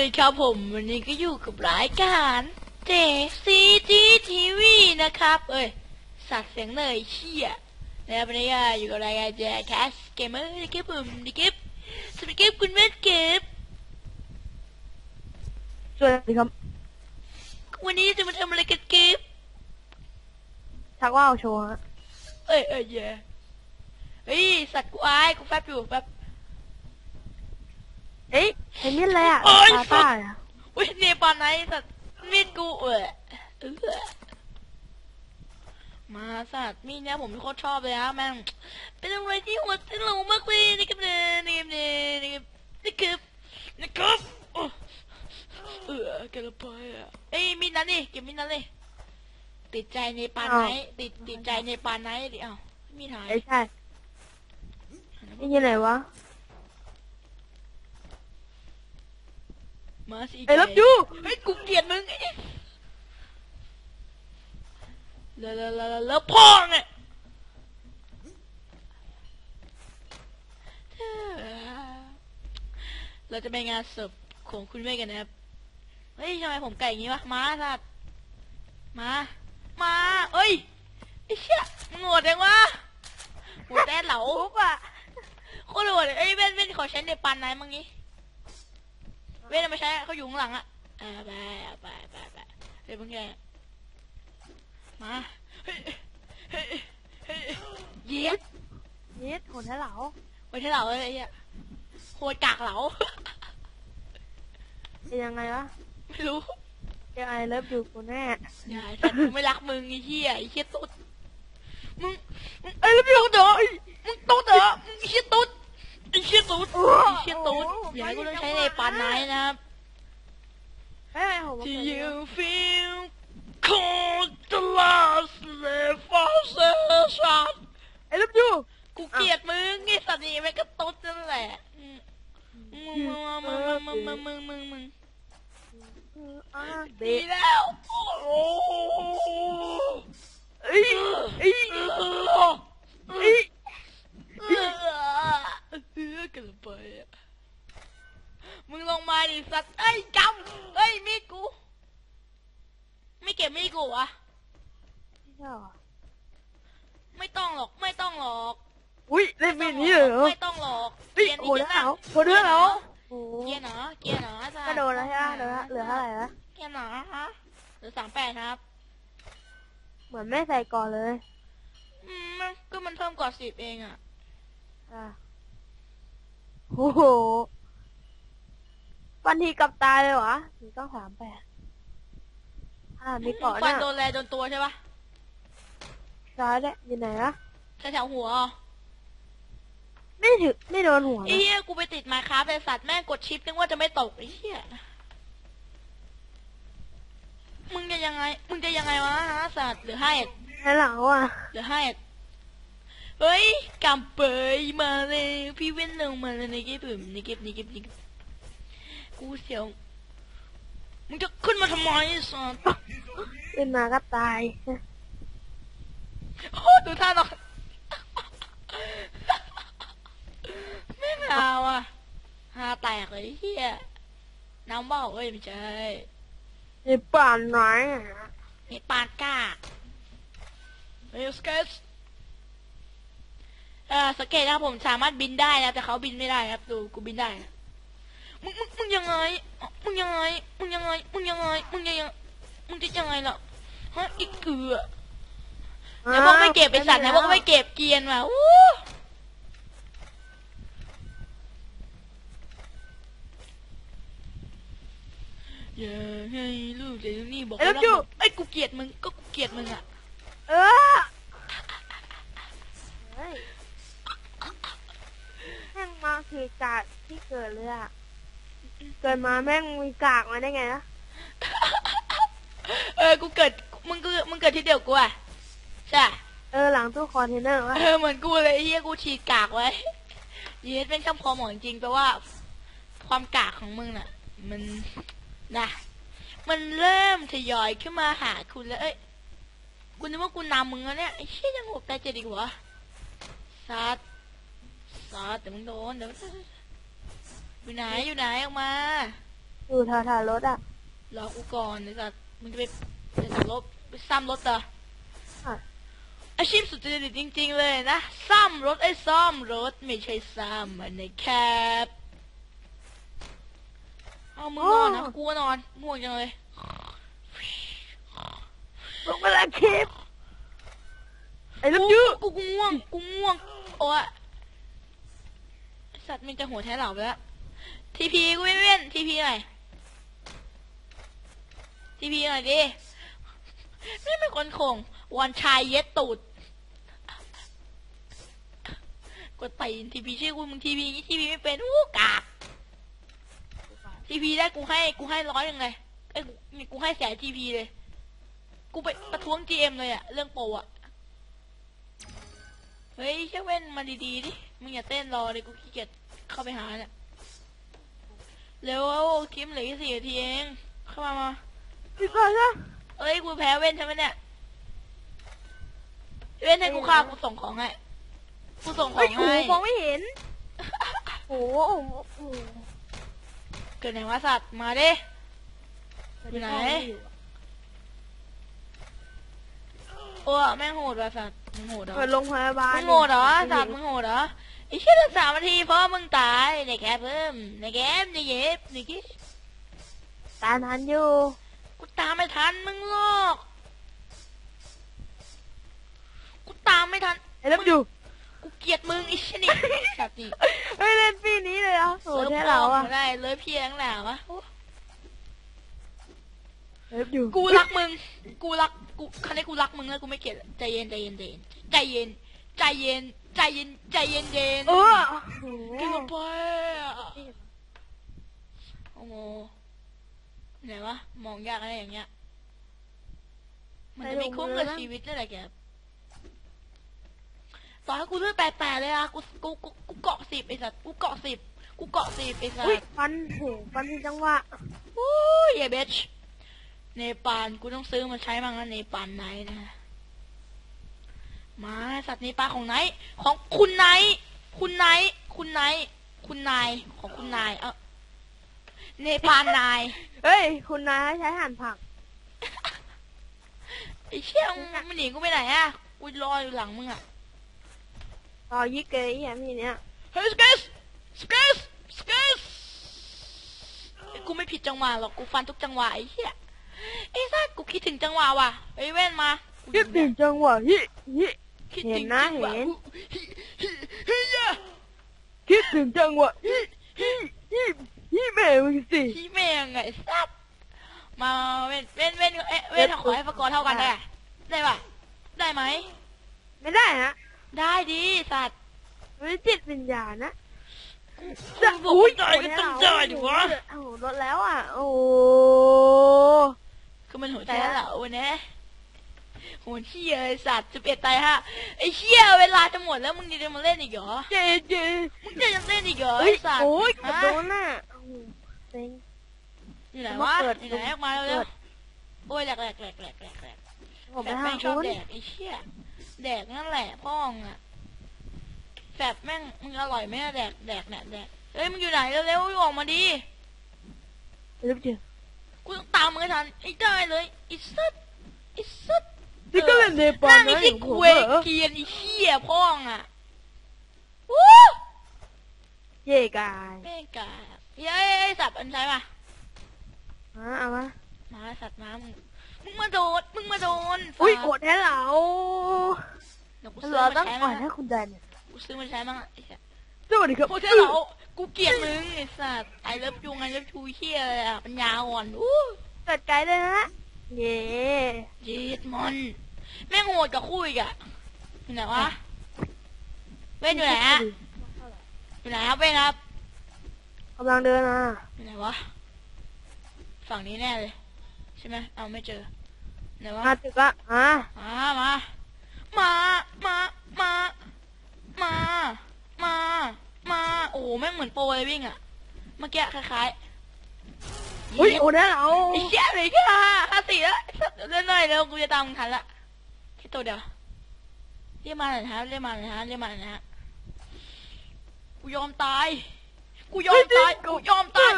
ดีครับผม วันนี้ก็อยู่กับรายการ JCG TV นะครับ เอ้ย สัตว์เสียงเลยเชี่ยนะครับวันนี้ก็อยู่กับรายการ j c a s เกมเมอร์นะครับผมนะครับสวัสดีครับคุณแม่เก็บสวัสดีครับ วันนี้จะมาทำอะไรกันเก็บชักว่าวโชว์ฮะเอ้ยเอ้ยเย่เฮ้ยสัตว์กูอายกูแป๊บอยู่แป๊บเอ้ย เห็นนี่เลยอะโอ้ย ตาต้าอะอุ้ยเนปอนไหนสัตว์มีดกูเออเออมาสัตว์มีดเนี้ยผมโคตรชอบเลยฮะแม่งเป็นอะไรที่หัวสนุกมากเลยนะครับเนี่ยนะครับเนี่ยนะครับนะครับนะครับโอ้เออกระเพาะอะเอ้ยมีดนั้นดิเก็บมีดนั้นเลยติดใจในปานไหนติดติดใจในปานไหนดิเอ้ามีดหายเอ้ยใช่ นี่ยังไงวะ มาสิไอ้รับยูเฮ้ยกูเกลียดมึงไอ้แล้วแล้วแล้วแล้วแล้วพ่อเนี่ยเราจะไปงานศพของคุณแม่กันนะครับ เฮ้ยทำไมผมไก่อย่างงี้วะ มาสัตว์มา มาเอ้ยไอ้เชี่ยมึงโหดจังวะหัวแต้เหลาปุ๊บอะโคตรโหดเลยเอ้ยเว้นเว้นขอใช้เดปันไหนมั่งงี้ เว้นเอามาใช้เขาอยู่ข้างหลังอะอ่าไปเอาไปไปไปเฮ้ยมึงแกมาเฮ้ยเฮ้ยเฮ้ยเย็ดนี่โหดแท้เหลาไว้ที่เหลาเลยไอ้เหี้ยโคตรกากเหลาเป็นยังไงวะไม่รู้ยังไงเลิฟอยู่กูแน่อย่าไอ้สัตว์กูไม่รักมึงไอ้เหี้ยไอ้เหี้ยตุ๊ดมึงมึงไอ้แล้วพี่ตุ๊ดเหรอไอ้มึงตุ๊ดเหรอมึงเหี้ยตุ๊ด อ้เหี้ยตุ๊ดไอ้เหี้ยตุ๊ดอย่าให้กูต้องใช้ในปานไหนนะครับเฮ้ยผม Do you feel cold the last left of the sun ไอ้เลิฟยูกูเกลียดมึงไอ้สัตว์นี่แม่งก็ตุ๊ดนั่นแหละอืมมึงมึงมึงมึงมึงมึงมึงอ่าเบดีแล้วโอ้โห เอ้ยเอ้ยเอ้ย เอ อกันไปอะ มึงลงมาดิสัตว์เอ้ยจำเอ้ยมีดกู ไม่เก็บมีดกูวะไม่ใช่เหรอไม่ต้องหรอก ไม่ต้องหรอก อุ้ยเล่นมีดนี้เลยเหรอไม่ต้องหรอกเฮ้ยเกียร์โหดนี่แท้จะเหลานั่งโหดแท้เหลาโอ้เกียร์หนาเกียร์หนาจ้ะก็โดนแล้วใช่ไหมเหลือเหลือเท่าไหร่ละเกียร์หนาฮะเหลือสามแปดครับ เหมือนไม่ใส่ก่อนเลย อืมมันก็มันเพิ่มกว่าสิบเองอะอะ โอ้โหวันทีกลับตายเลยวะหนึ่งเก้าสามแปดอ่ามีเกาะฟัเนี่นยโดนแลโดนตัวใช่ปะซ้ายเนี่ยอยู่ไหนอะแถวๆหัวอะไม่ถึงไม่โดนหัวไอ้นะเหี้ยกูไปติดไมค์คราฟไอ้สัตว์แม่งกดชิปนึกว่าจะไม่ตกไอ้เหี้ยมึงจะยังไง มึงจะยังไงวะฮะสัตว์หรือให้ให้หลังอะหรือให้ เฮ้ยกำเปยมาเลยพี่เว้นลงมาเลยในเก็บผมในเก็บในเก็บในเก็บกูเสียวมึงจะขึ้นมาทำไมไอ้สัตว์ขึ้นมาก็ตายโอ้ดูท่านอนไม่เอาอะหาแตกเลยไอ้เฮียน้ำเบ้าเอ้ยไม่ใช่ในป่านไหนอะนี่ปานก้าเฮ้ยสเกต เออสังเกตนะครับผมสามารถบินได้นะแต่เขาบินไม่ได้ครับ ดูกูบินได้นะมึงมึงมึงยังไงมึงยังไงมึงยังไงมึงยังไงมึงยังไงมึงจะยังไงล่ะฮะอีกเกือไหนพวกไม่เก็บไปสัตว์ไหนพวกไม่เก็บเกรียนมาอู้อย่าให้ลูกเดี๋ยวนี่บอกไอ้ว่าลูกจูไอ้ยกูเกลียดมึงก็กูเกลียดมึงอะเออเฮ้ย แม่งมาคือกากที่เกิดเลยอะเกิดมาแม่งมีกากมาได้ไงนะเออกูเกิดมึงกูมึงเกิดที่เดียวกูอะใช่เออหลังตู้คอนเทนเนอร์วะเออเหมือนกูเลยไอ้เฮียกูฉีดกากไว้เย็ดเป็นคำคมของจริงแปลว่า ความกากของมึงน่ะ มันนะมันเริ่มทยอยขึ้นมาหาคุณแล้วเอ้ยกูนึกว่ากูนำมึงแล้วเนี่ยไอ้เชี่ยยังหกได้เจ็ดอีกวะซัด ซัดแต่มึงโดนเดี๋ยวอยู่ไหนอยู่ไหนออกมาอยู่แถวๆรถอะรอกูก่อนไอ้สัตว์มึงจะไปไปสั่งรถไปซ่อมรถเหรออะอาชีพสุดจริตจริง ๆ เลยนะซ่อมรถไอ้ซ่อมรถไม่ใช่ซ่อมมันในแคบเอามึงนอนนะกูก็นอนง่วงจังเลยลงมาแล้วคลิปไอ้ลูกยืดกูกูง่วงกูง่วงโอ้ยไอ้ สัตว์มันจะหัวแท้เหล่าไปแล้วทีพีกูไม่เว้นทีพีหน่อยทีพีหน่อยดิไม่เป็นคนคงวันชายเย็ดตูดกดตีนทีพีชื่อกูมึงทีพีทีพีไม่เป็นอู้กากทีพีได้กูให้กูให้ร้อยยังไงไอ้ยกูนี่กูให้แสนทีพีเลย กูไปประท้วงจีเอ็มเลยอะเรื่องโปอะเฮ้ยเชเว่นมาดีๆดิ มึงอย่าเต้นรอเลยกูขี้เกียจเข้าไปหาเนี่ยเร็วคิมเหลือแค่สี่นาทีเองเข้ามามาพี่ก่อนนะเอ้ยกูแพ้เว่นใช่ไหมเนี่ยเว่นให้กูฆ่ากูส่งของให้กูส่งขอเฮ้ยงโอ้ให้โหมองไม่เห็นโอ้โหโอ้โหโอ้โหเกิดไหนวะสัตว์มาดิอยู่ไหนโอ้แม่งโหดว่ะสัตว์มึงโหดเหรอเปิดโรงพยาบาลมึงโหดเหรอสัตว์มึงโหดเหรอไอ้เชี่ยตั้งสามนาทีเพราะมึงตายในแกเพิ่มในแกมในเย็บในกิ๊ตามทันอยู่กูตามไม่ทันมึงหรอกกูตามไม่ทันไอ้ลูกอยู่กูเกลียดมึงไอ้ชนี่สัตว์นี่เฮ้ยเล่นปีนี้เลยเหรอะโหแท้เราอะได้เลยเพียงแหละวะโอ้เล็บอยู่กูรักมึง กูรัก กูคันนี้กูรักมึงแล้วกูไม่เกลียดใจเย็นใจเย็นใจเย็นใจเย็น ใจเย็น ใจเย็น ใจเย็นเย็นเออกินลงไปอะโอ้โหไหนวะ มองยากอะไรอย่างเงี้ย มันจะไม่คุ้มกับชีวิตนี่แหละแกต่อให้กูเลือดแปดๆเลยอะกูกูกูกูเกาะสิบไอ้สัตว์กูเกาะสิบกูเกาะสิบไอ้สัตอุ้ยว์ฟันโหฟันที่จังหวะโอ้ยเยเบชเนปาลกูต้องซื้อมาใช้บ้างนะเนปาลไนท์นะ มาสัตว์เนปาลของไนท์ของคุณไนท์คุณไนท์คุณไนท์คุณนายของคุณนาย เออเนปาลนายเฮ้ย คุณนายใช้หั่นผักไอ้เชี่ยมึงมันหนีกูไปไหนอะกูรออยู่หลังมึงอะต่อยิกเกยแฮมทีเนี้ยเฮ้ยสเกสสเกสสเกสกูไม่ผิดจังหวะหรอกกูฟันทุกจังหวะไอ้เหี้ยไอ้สัสกูคิดถึงจังหวะว่ะไอ้เว้นมากูคิดถึงจังหวะฮิฮิ คิดเห็ถึนงนะจังหวะเห็นฮิฮิฮิฮิยะคิดถึงจังหวะฮิฮิฮิฮิแม่มึงสิที่แม่งไงสัสมาเว้นเว้นเว้นเอ๊ะเว้นขอให้ฟกรเท่ากันได้ปะได้ปะได้ไหมไม่ได้ฮะได้ดิสัตว์ไม่จิตวิญญาณนะจะอุ้ยได้ก็ต้องได้ดิวะโอ้โหรถแล้วอะ โอ้คือมันหัวใจแล้วเหรอวันนี้ โหเชี่ยไอ้สัตว์สิบเอ็ดตายห้าไอ้เชี่ยเวลาจะหมดแล้วมึงยังจะมาเล่นอีกเหรอเจเจมึงจะยังเล่นอีกเหรอเฮ้ยไอ้สัตว์โอ้ยกระฮะโดนน่ะโอ้โหเซ็งอยู่ไหนมาวะเกิดอยู่ไหนออกมาเกิเร็วดๆโอ้ยแหลกแหลกแหลกแหลกแหลกแหลกผมแฟไปบหาแม่งชอบคุณแดกไอ้เชี่ยแดกนั่นแหละพ่องอะแฟบแม่งมึงอร่อยไหมอะแดกแดกเนี่ยแดกเฮ้ยมึงอยู่ไหนเร็วๆออกมาดิรีบเจอกูต้องตามมึงให้ทันไอ้ได้เลยไอ้สัตว์ไอ้สัตว์ นี่ก็เล่นเนปาลนั่งนะไอ้ที่อย่างผคุมยเหรอเกียนไอ้เชี่ยพ่องอะวู้เย่กายแม่งกาเย้ยสัตว์อันใช่ปะฮะเอามามาสัตว์มามึงมึงมาโดนมึงมาโดนอุ้ยสัตว์กดให้เราเดี๋ยวกูซื้อเรามาต้องใช้ก่มั้อนงให้คุณแดนเนี่ยกูซื้อมาใช้มั้งไอ้เหี้ยสวัสดีครับ โคตรเหลากูเกลียดมึงไอ้สัตว์ไอเลิฟยูไอเลิฟชูเฮียเลยอะปัญญาอ่อนอู้ เกิดไกลเลยฮะ เย่เย็ดมันแม่งโหดกับคู่อีกอะอยู่ไหนวะเว้นอยู่ไหนอะอยู่ไหนครับเว้นครับกำลังเดินมาอยู่ไหนวะฝั่งนี้แน่เลยใช่ไหมเอาไม่เจอไหนวะมาถึงก็อะมามามามามามามามาโอ้โหแม่งเหมือนโปรเลยวิ่งอะเมื่อกี้คล้ายๆอุ้ย เหี้ยโอ้ได้เราไอ้เชี่ยเลยแค่ห้าห้าสี่แล้วไอ้สัตว์เล่นหน่อยเร็วกูจะตามมึงทันละแค่ตัวเดียวเรียกมาหน่อยนะเรียกมาหน่อยนะเรียกมาหน่อยนะกูยอมตาย กูยอมตายกูยอมตาย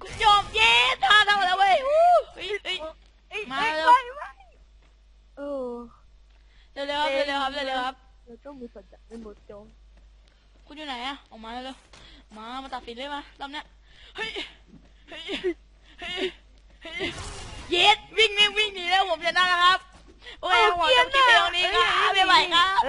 กูยอมเย้ท่าทำอะไรเว้ยอู้เฮ้ยเฮ้ยเอ้ยมาเอ้ยเร็วไม่ไม่เออเร็วๆครับเร็วๆครับเร็วๆครับเราต้องมีสัจจะในหมดโจงคุณอยู่ไหนอะออกมาเร็วๆมามาตัดสินเลยมารอบเนี้ยเฮ้ยเฮ้ย เย็ดวิ่งวิ่งวิ่งหนีแล้วผมชนะแล้วครับ โอ้ยผมจบคลิปไปตรงนี้ครับบ๊ายบายครับ